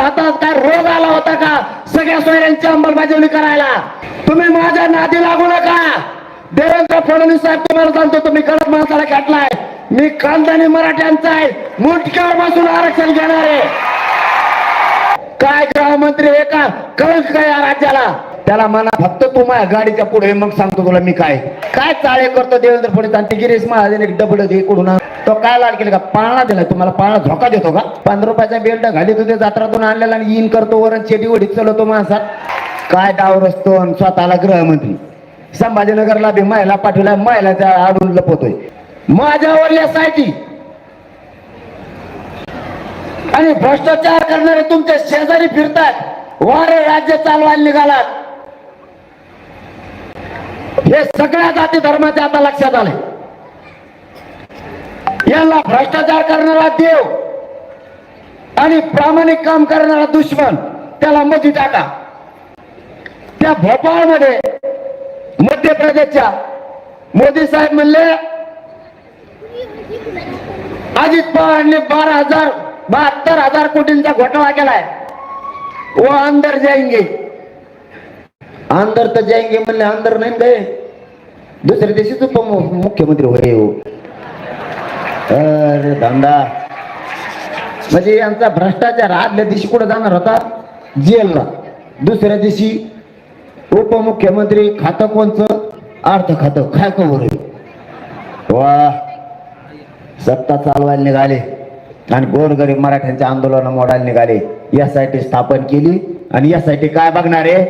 तुमच्या हातात काय रोग आला होता का? सगळ्या सोयऱ्यांची अंमलबजावणी करायला. तुम्ही माझ्या नादी लागू नका. देवेंद्र फडणवीस साहेब तुम्हाला सांगतो तुम्ही गलत माणसाला घातलाय. मी खानदानी मराठ्यांचा आहे. मुंटक्यावर बसून आरक्षण घेणार. आहे काय गृहमंत्री हे का? कळंक काय या राज्याला? त्याला म्हणा फक्त तू माझ्या गाडीच्या पुढे मग सांगतो तुला मी काय. काय चाळे करतो देवेंद्र फडणवीस? आणि गिरीश महाजन एक डबड इकडून तो काय लाड केलं का? पाळणा दिला तुम्हाला पाळणा धोका देतो का? पंधरा रुपयाचा बेल्ट घाली तुझे जात्रातून आणलेला आणि इन करतो वरण चेटी वडीत चलवतो माणसात. काय डावर असतो आणि स्वतःला गृहमंत्री? संभाजीनगरला बी महिला पाठवला महिलाच्या आडून लपवतोय. माझ्यावर साठी आणि भ्रष्टाचार करणारे तुमच्या शेजारी फिरतात वारे राज्य चालवायला निघालात. हे सगळ्या जाती धर्माच्या आता लक्षात आले. याला भ्रष्टाचार करणारा देव आणि प्रामाणिक काम करणारा दुश्मन त्याला मधी टाका. त्या भोपाळमध्ये मध्य प्रदेशच्या मोदी साहेब म्हणले अजित पवारांनी बारा हजार बहात्तर हजार कोटींचा घोटाळा केलाय. व अंदर जाएंगे अंदर तर जाएंगे म्हणले अंदर नाही दुसऱ्या दिवशीच उप मुख्यमंत्री होय हो अरे धंदा. म्हणजे यांचा भ्रष्टाचार आदल्या दिवशी कुठे जाणार होता? जेलला. दुसऱ्या दिवशी उपमुख्यमंत्री खातं कोणचं? अर्थ खातं. काय कवर वा. सत्ता चालवायला निघाले आणि गोरगरीब मराठ्यांचे आंदोलन मोडायला निघाले. यासाठी स्थापन केली आणि यासाठी काय बघणार आहे?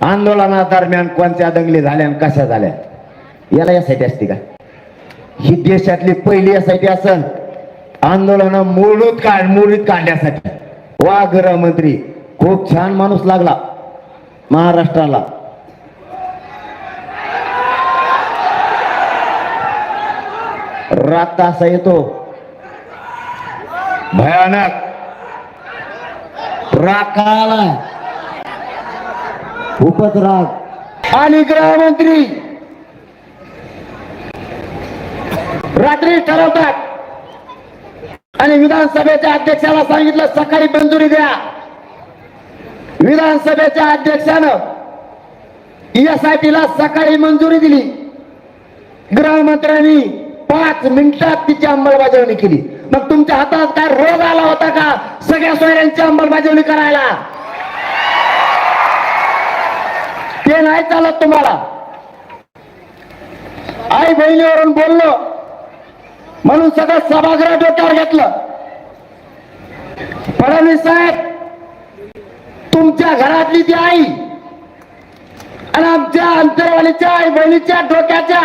आंदोलना दरम्यान कोणत्या दंगली झाल्या आणि कशा झाल्या? याला यासाठी असते का? ही देशातली पहिली यासाठी असन. आंदोलन मोडूत काढ मोडीत काढण्यासाठी वा गृहमंत्री खूप छान माणूस लागला. महाराष्ट्राला. रात असा येतो. भयानक. राग का आला खूपच राग आणि गृहमंत्री. रात्री ठरवतात. आणि विधानसभेच्या अध्यक्षाला सांगितलं सकाळी मंजुरी द्या. विधानसभेच्या अध्यक्षानं ESIT ला सकाळी मंजुरी दिली. गृहमंत्र्यांनी पाच मिनिटात तिची अंमलबजावणी केली. मग तुमच्या हातात काय रोग आला होता का? सगळ्या सोयऱ्यांची अंमलबजावणी करायला. ते नाही चालत तुम्हाला. आई बहिणीवरून बोललो म्हणून सगळं सभागृह डोक्यावर घेतलं. फडणवीस साहेब तुमच्या घरातली ती आई आणि आमच्या अंतरवालीच्या आई बहिणीच्या डोक्याच्या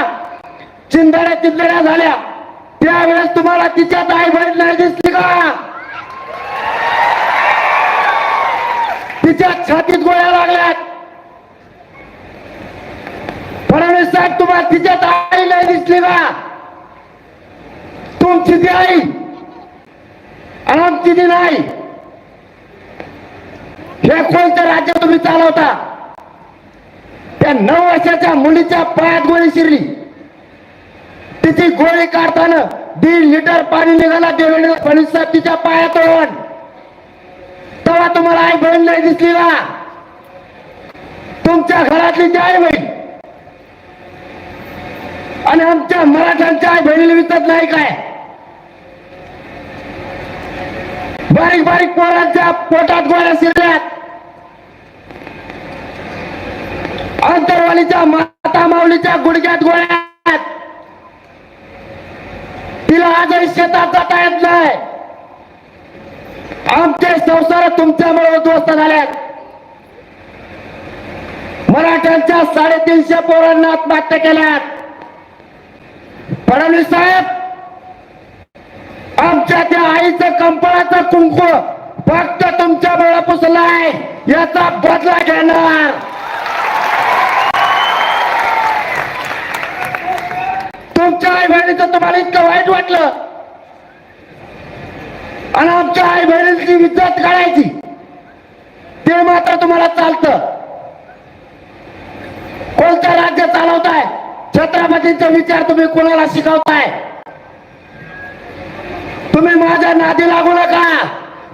चिंधड्या चिंधड्या झाल्या. त्यावेळेस तुम्हाला तिच्यात आई बहीण नाही दिसली का? तिच्या छातीत गोळ्या लागल्यात. फडणवीस साहेब तुम्हाला तिच्यात आई नाही दिसली का? तुमची ती आई. नाही. हे कोणत्या राज्य तुम्ही चालवता? त्या नऊ वर्षाच्या मुलीच्या पायात गोळी शिरली. तिची गोळी काढताना दीड लिटर पाणी निघाला देवेंद्र फडणवीस साहेब तिच्या पायात ओढ तेव्हा तुम्हाला आई बहीण नाही दिसली ना? तुमच्या घरातली ती आई बहीण. आणि आमच्या मराठ्यांच्या आई बहिणीला विकत नाही काय? बारीक बारीक पोरांच्या पोटात गोळ्या शिरल्यात. अंतरवालीच्या माता माऊलीच्या गुडघ्यात गोळ्यात तिला आजही शेतात जाता येत नाही. आमचे संसार तुमच्यामुळे उद्ध्वस्त झाल्यात मराठ्यांच्या साडेतीनशे पोरांना आत्महत्या केल्यात. फडणवीस साहेब आमच्या त्या आईचं कंपळाचं कुंकू फक्त तुमच्या बळा पुसलाय याचा बदला घेणार. तुमच्या आई बहिणीचं तुम्हाला इतकं वाईट वाटलं. आणि आमच्या आई बहिणीची इज्जत काढायची. ते मात्र तुम्हाला चालतं. कोणतं राज्य चालवताय? छत्रपतींचा विचार तुम्ही कोणाला शिकवताय? तुम्ही माझ्या नादी लागू नका.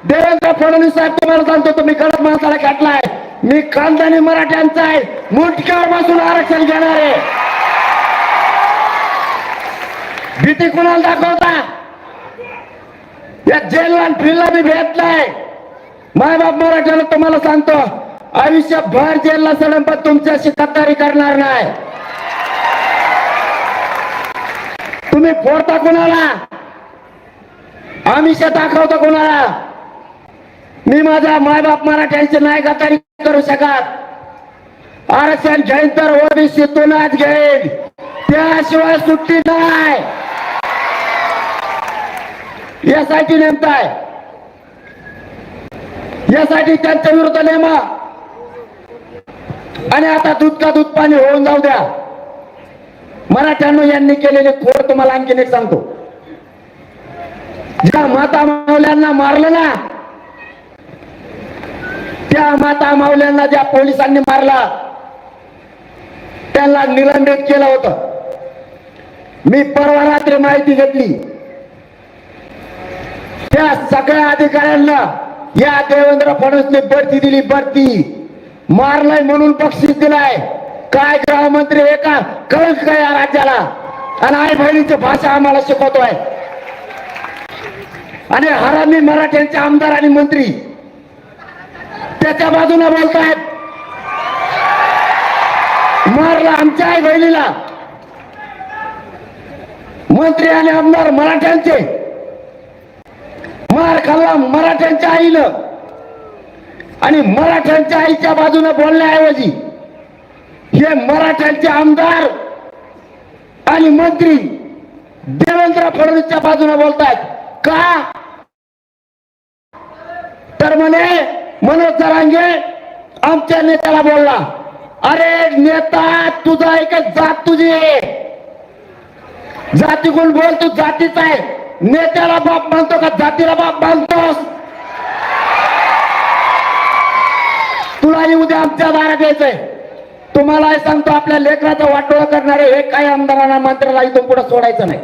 देवेंद्र फडणवीस साहेब तुम्हाला सांगतो तुम्ही गलत माणसाला घातलाय मी खानदानी मराठ्यांचा आहे. मुंटक्यावर बसून आरक्षण घेणार आहे. भीती कुणाला दाखवता? या जेलला आणि फिरला मी भेटलाय. नाही मायबाप मराठ्याला तुम्हाला सांगतो आयुष्यभर जेलला सडन पण तुमच्याशी गद्दारी करणार नाही. तुम्ही फोडता कुणाला? आमिष दाखवतो कुणाला? मी माझा मायबाप मराठ्यांचे नाही गतारी करू शकत. आरक्षण घेईन तर ओबीसीतूनच घेईन. त्याशिवाय सुट्टी नाही. यासाठी नेमताय यासाठी त्यांच्या विरुद्ध नेमा. आणि आता दूध का दूध पाणी होऊन जाऊ द्या. मराठ्यांनो यांनी केलेले खोड तुम्हाला आणखीन एक सांगतो. ज्या माता मावल्यांना मारलं ना त्या माता मावल्यांना ज्या पोलिसांनी मारला त्यांना निलंबित केलं होत. मी परवा रात्री माहिती घेतली. त्या सगळ्या अधिकाऱ्यांना या देवेंद्र फडणवीसने बढती दिली बढती. मारलाय म्हणून बक्षीस दिलाय. काय गृहमंत्री एका कळंक काय या राज्याला? आणि आई बहिणीची भाषा आम्हाला शिकवतोय. आणि हरामी मराठ्यांचे आमदार आणि मंत्री. त्याच्या बाजूने बोलतायत. मारला आमच्या आई बहिणीला मंत्री आणि आमदार मराठ्यांचे. मार खाल्ला मराठ्यांच्या आईनं. आणि मराठ्यांच्या आईच्या बाजूने बोलण्याऐवजी हे मराठ्यांचे आमदार आणि मंत्री देवेंद्र फडणवीसच्या बाजूने बोलतायत. का? तर म्हणे मनोज जरांगे आमच्या नेत्याला बोलला अरे नेता तुझा एक जात तुझी जाती कोण बोल तू जातीच आहे. नेत्याला बाप मानतो का जातीला बाप मानतोस? तुलाही उद्या आमच्या दारात यायचंय. तुम्हाला हे सांगतो आपल्या लेकराचा वाटोळा करणारे हे काही आमदारांना मंत्र्याला इथून पुढे सोडायचं नाही.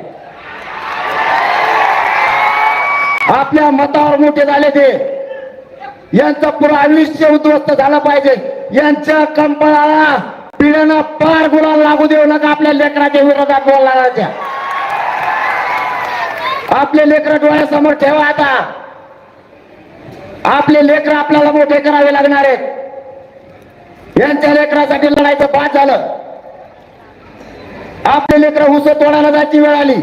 आपल्या मतावर मोठे झाले ते. यांचं पुरा आयुष्य उद्ध्वस्त झालं पाहिजे. यांच्या कंपळाला पिढ्यानं पार गुलाल लागू देऊ नका आपल्या लेकराच्या विरोधात बोलणाऱ्या आपले लेकर डोळ्यासमोर ठेवा आता. आपले लेकर आपल्याला मोठे करावे लागणार आहेत. यांच्या लेकरासाठी लढायचं बाद झालं. आपले लेकर हुस तोडायला जायची वेळ आली.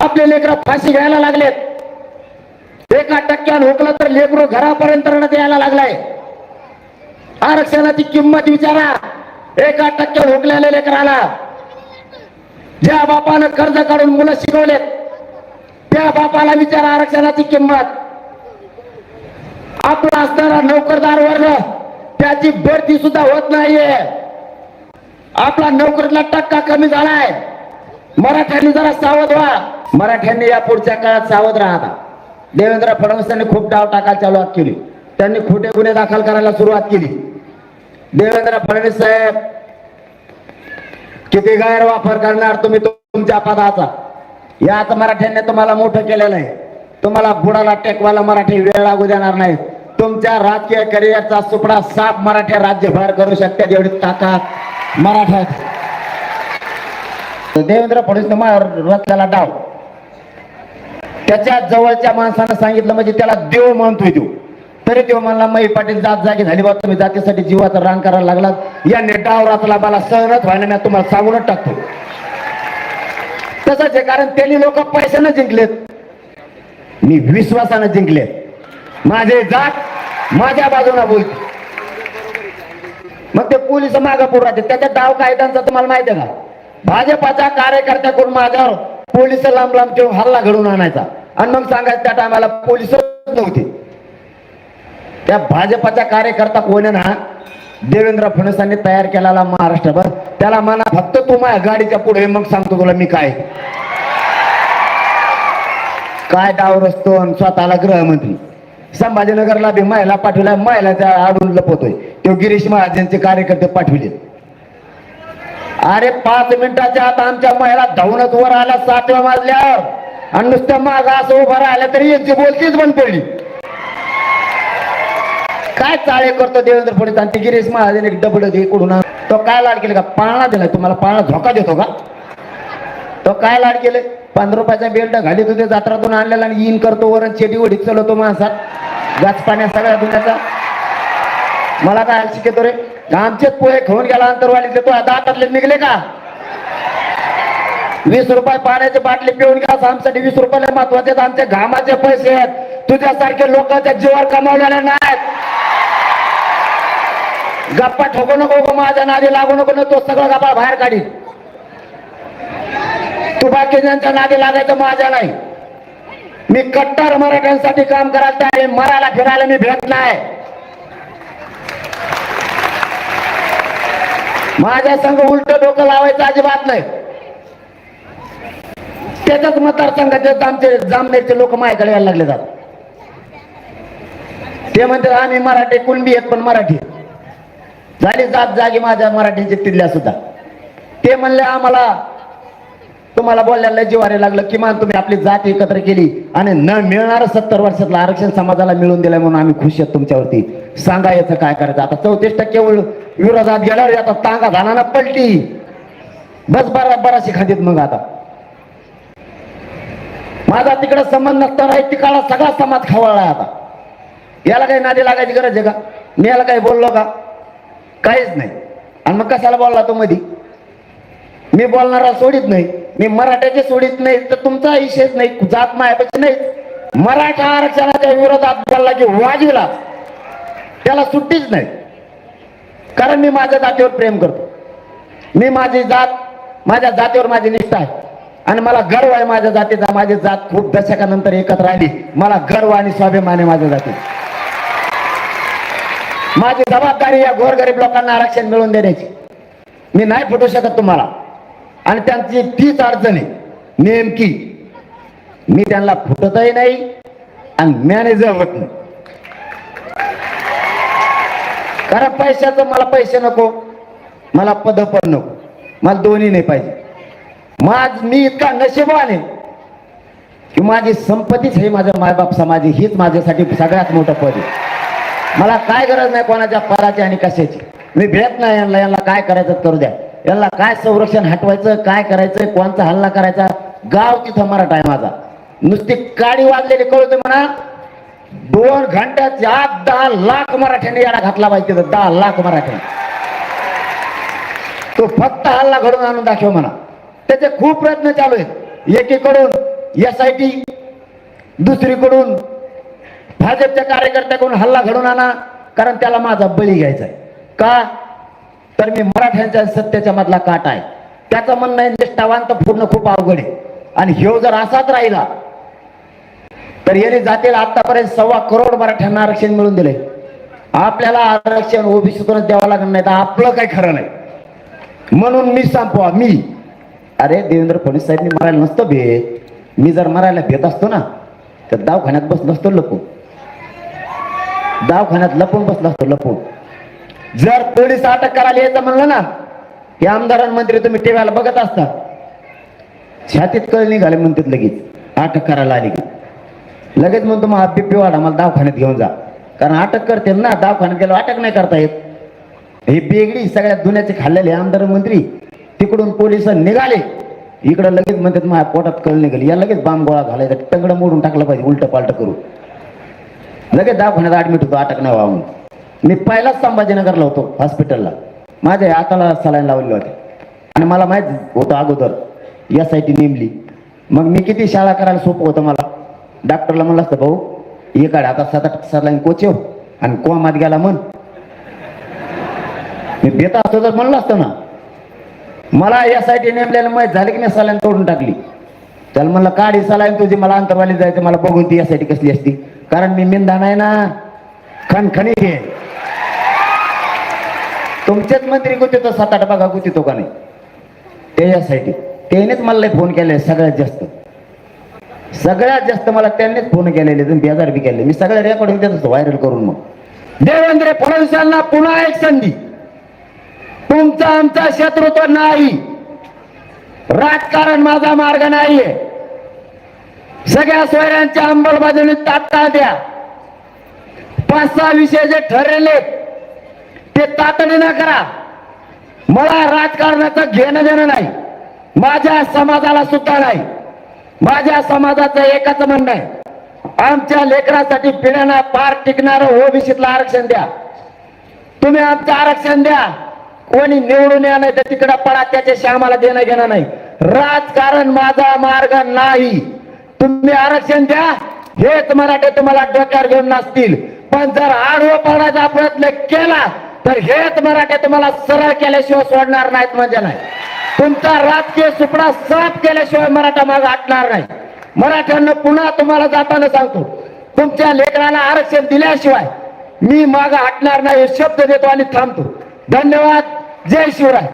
आपले लेकर फाशी घ्यायला लागलेत. एका टक्क्यान हुकलं तर लेकरू घरापर्यंत यायला लागलाय. आरक्षणाची किंमत विचारा. एका टक्क्यावर हुकलेल्या लेकराला ज्या बापानं कर्ज काढून मुलं शिकवलेत त्या बापाला विचारा आरक्षणाची किंमत. आपला असणारा नोकरदार वर्ग त्याची भरती सुद्धा होत नाहीये. आपला नोकरीला टक्का कमी झालाय. मराठ्यांनी जरा सावध व्हा. मराठ्यांनी या पुढच्या काळात सावध राहता देवेंद्र फडणवीसांनी खूप डाव टाकायला चालू केली. त्यांनी खोटे गुन्हे दाखल करायला सुरुवात केली. देवेंद्र फडणवीस साहेब किती गैरवापर करणार तुम्ही तुमच्या पदाचा? याच मराठ्यांनी तुम्हाला मोठं केलेलं आहे. तुम्हाला बुडाला टेकवायला मराठी वेळ लागू देणार नाही. तुमच्या राजकीय करिअरचा सुपडा साफ मराठी राज्यभर करू शकतात एवढी ताकद मराठ्यात. देवेंद्र फडणवीस रचलेला डाव. त्याच्या जवळच्या माणसानं सांगितलं म्हणजे त्याला देव मानतोय देव. तरी देव म्हणला मई पाटील जात जागी झाली बा तुम्ही जातीसाठी जीवाचं रान करायला लागलात. या डाव रातला मला सहनच व्हायला मी तुम्हाला सांगूनच टाकतो. तसंच आहे कारण त्यांनी लोक पैशानं जिंकलेत. मी विश्वासानं जिंकलेत माझे जात माझ्या बाजूला बोलते. मग ते पोलीस मागे राहते. त्याच्या डाव कायद्यांचा तुम्हाला माहिती आहे का? भाजपाच्या कार्यकर्त्याकडून माझ्यावर पोलीस लांब लांब ठेवून हल्ला घडून आणायचा. आणि मग सांगायचं त्या टायमाला पोलिसच नव्हते. त्या भाजपाचा कार्यकर्ता कोण ना देवेंद्र फडणवीसांनी तयार केलेला महाराष्ट्रभर त्याला म्हणा फक्त तू माझ्या गाडीच्या पुढे मग सांगतो तुला मी काय. काय डाव असतो आणि स्वतःला गृहमंत्री. संभाजीनगरला बी महिला पाठवल्या महिलाच्या आडून लपवतोय. तो गिरीश महाजनचे कार्यकर्ते पाठविले. अरे पाच मिनिटाच्या आत आमच्या महिला धावूनच वर आल्या सातव्या माजल्यावर. आणि नुसतं माझा असं उभं राहिला तरी यांची बोलतीच बंद पडली. काय चाळे करतो देवेंद्र फडणवीस आणि ती गिरीश महाजन एक डबल इकडून तो काय लाड केले का? पाळणा दिलाय. तुम्हाला पाळणा धोका देतो का? तो काय लाड केले पंधरा रुपयाचा बेल्ट घालीत होते जात्रातून आणलेला आणि इन करतो वरण चेटी वडीत चलवतो माणसात. गाच पाण्या सगळ्या दुनियाचा. मला काय शिकतो रे? आमचेच पोहे खाऊन गेला अंतरवालीतले तो दातातले निघले का? वीस रुपये पाण्याची बाटली पिऊन घ्या. आमच्यासाठी वीस रुपयाला महत्त्वाचे आमचे घामाचे पैसे आहेत. तुझ्यासारखे लोक त्या जीवावर कमावलेले नाहीत. गप्पा ठोकू नको गो माझ्या नादी लागू नको ना तो सगळं गप्पा बाहेर काढी. तू बाकीच्या नादी लागायचं माझ्या नाही. मी कट्टर मराठ्यांसाठी काम करायला तयार आहे. मरायला फिरायला मी भेट नाही. माझ्या संघ उलट डोकं लावायचं अजिबात नाही. त्याच्याच मतदारसंघाचे आमचे जामनेरचे लोक माझ्याकडे यायला लागले जात ते म्हणतात आम्ही मराठी कुणबी आहेत पण मराठी झाली जात जागी माझ्या मराठीचे तिथल्या सुद्धा. ते म्हणले आम्हाला तुम्हाला बोलायला जिवारे लागलं. किमान तुम्ही आपली जात एकत्र केली आणि न मिळणार सत्तर वर्षातलं आरक्षण समाजाला मिळून दिलंय म्हणून आम्ही खुश आहेत तुमच्यावरती. सांगा याचं काय करायचं? आता चौतीस टक्के विरोधात गेल्यावर आता तांगा झाला ना पलटी. बस बरा बराशी खातीत मग आता. माझा तिकडे संबंध नसताना तिकडा सगळा समाज खवळला आता. याला काही नादी लागायची गरज आहे का? मी याला काही बोललो का? काहीच नाही. आणि मग कशाला बोलला तो मधी? मी बोलणारा सोडित नाही. मी मराठ्याचे सोडित नाही तर तुमचा विषयच नाही जात मायापेक्षा नाही. मराठा आरक्षणाच्या विरोधात बोलला की वाजविला त्याला सुट्टीच नाही. कारण मी माझ्या जातीवर प्रेम करतो. मी माझी जात माझ्या जातीवर माझी निष्ठा आहे. आणि मला गर्व आहे माझ्या जातीचा. माझी जात खूप दशकानंतर एकत्र राहिली मला गर्व आणि स्वाभिमान आहे माझ्या जाती माझी जबाबदारी या गोरगरीब लोकांना आरक्षण मिळवून देण्याची. मी नाही फुटू शकत तुम्हाला. आणि त्यांची तीच अडचण आहे. नेमकी मी त्यांना फुटतही नाही आणि मॅनेजर होत नाही. कारण पैशाचं मला पैसे नको. मला पद पण नको. मला दोन्ही नाही पाहिजे. माझ मी इतका नशिबान की माझी संपत्तीच हे माझं मायबाप समाजी हीच माझ्यासाठी सगळ्यात मोठं पद आहे. मला काय गरज नाही कोणाच्या पदाची आणि कशाची. मी भेट नाही यांना यांना काय करायचं करू द्या. यांना काय संरक्षण हटवायचं काय करायचं कोणचा हल्ला करायचा गाव तिथं मराठा आहे माझा. नुसती काडी वाजलेली कळते म्हणा. दोन घंट्याच्या आत दहा लाख मराठ्यांनी याला घातला पाहिजे तिथं. दहा लाख मराठ्यांनी. तो फक्त हल्ला घडून आणून दाखव म्हणा. त्याचे खूप प्रयत्न चालू आहेत. एकीकडून एस आय टी दुसरीकडून भाजपच्या कार्यकर्त्याकडून हल्ला घडून आणा कारण त्याला माझा बळी घ्यायचा आहे. का? तर मी मराठ्यांच्या सत्तेच्या मधला काट आहे. त्याचं म्हणणं आहे निष्ठावांत पूर्ण खूप अवघड आहे. आणि ह्यो जर असाच राहिला तर याने जातील आतापर्यंत सव्वा करोड मराठ्यांना आरक्षण मिळून दिले आपल्याला आरक्षण ओबीसीतूनच द्यावं लागणार नाही तर आपलं काही खरं नाही. म्हणून मी संपवा मी. अरे देवेंद्र फडणवीस साहेब मी मरायला नसतो भेट. मी जर मरायला भेट असतो ना तर दवाखान्यात बस असतो लपून. दवाखान्यात लपून बसला असतो लपून. जर पोलीस अटक करायला यायचं म्हणलं ना हे आमदारांमंत्री मंत्री तुम्ही टेव्याला बघत असता. छातीत कळ निघाले म्हणतात लगेच. अटक करायला आली की. लगेच म्हणतो मग बीपी वाढा मला दवाखान्यात घेऊन जा. कारण अटक करते ना दवाखान्यात गेलो अटक नाही करता येत. हे बेगडी सगळ्या दुन्याचे खाल्लेले आमदार मंत्री. तिकडून पोलीस निघाले. इकडं लगेच म्हणतात माझ्या पोटात कळ निघाली. या लगेच बांब गोळा घालायचा. टंगडं मोडून टाकलं पाहिजे उलट पालट करू लगेच दवाखान्यात ऍडमिट होतो अटक नाही व्हावून मी पहिलाच संभाजीनगरला होतो हॉस्पिटलला माझ्या हाताला सलाईन लावले होते. आणि मला माहीत होतं अगोदर यासाठी नेमली. मग मी किती शाळा करायला सोपं होतं मला. डॉक्टरला म्हणलं असतं भाऊ हे काढ आता सात आठ सलाईन कोचेव आणि कोमात गेला म्हण. मी बेता असतो तर म्हणलं असतं ना मला यासाठी नेमलेलं माहीत झालं की मी सलाईन तोडून टाकली. त्याला म्हणलं काढी सलाईन तुझी मला अंतरवाली जायचं मला बघून ती यासाठी कसली असती. कारण मी मिंदा नाही ना खणखणी घे तुमचेच मंत्री गुतितो सात आठ बघा गुतितो का नाही? ते यासाठी त्यानेच मला फोन केले सगळ्यात जास्त. सगळ्यात जास्त मला त्यांनीच फोन केलेले बेजार बी केले. मी सगळ्या रेकॉर्डिंग देत असतो व्हायरल करून मग. देवेंद्र फडणवीसांना पुन्हा एक संधी. तुमचा आमचा शत्रुत्व नाही. राजकारण माझा मार्ग नाहीये. सगळ्या सोयऱ्यांच्या अंमलबजावणी तात्काळ द्या. पाच सहा विषय जे ठरलेले ते तातडीनं करा. मला राजकारणाचं घेणं देणं नाही. माझ्या समाजाला सुद्धा नाही. माझ्या समाजाचं एकच म्हणणं आहे. आमच्या लेकरासाठी पिढ्यांना पार टिकणारं ओबीसीतलं आरक्षण द्या. तुम्ही आमचं आरक्षण द्या. कोणी निवडून या नाही तर तिकडं पडा त्याच्याशी आम्हाला देणं घेणं नाही. राजकारण माझा मार्ग नाही. तुम्ही आरक्षण द्या हेच मराठे तुम्हाला डोक्यावर घेऊन नसतील पण जर आडवं पडायचा प्रयत्न केला तर हेच मराठे तुम्हाला सरळ केल्याशिवाय सोडणार नाहीत म्हणजे नाही. तुमचा राजकीय सुपडा साफ केल्याशिवाय मराठा माग हटणार नाही. मराठ्यांना पुन्हा तुम्हाला जाताना सांगतो तुमच्या लेकराला आरक्षण दिल्याशिवाय मी माग हटणार नाही शब्द देतो आणि थांबतो. धन्यवाद. जय शिवराय.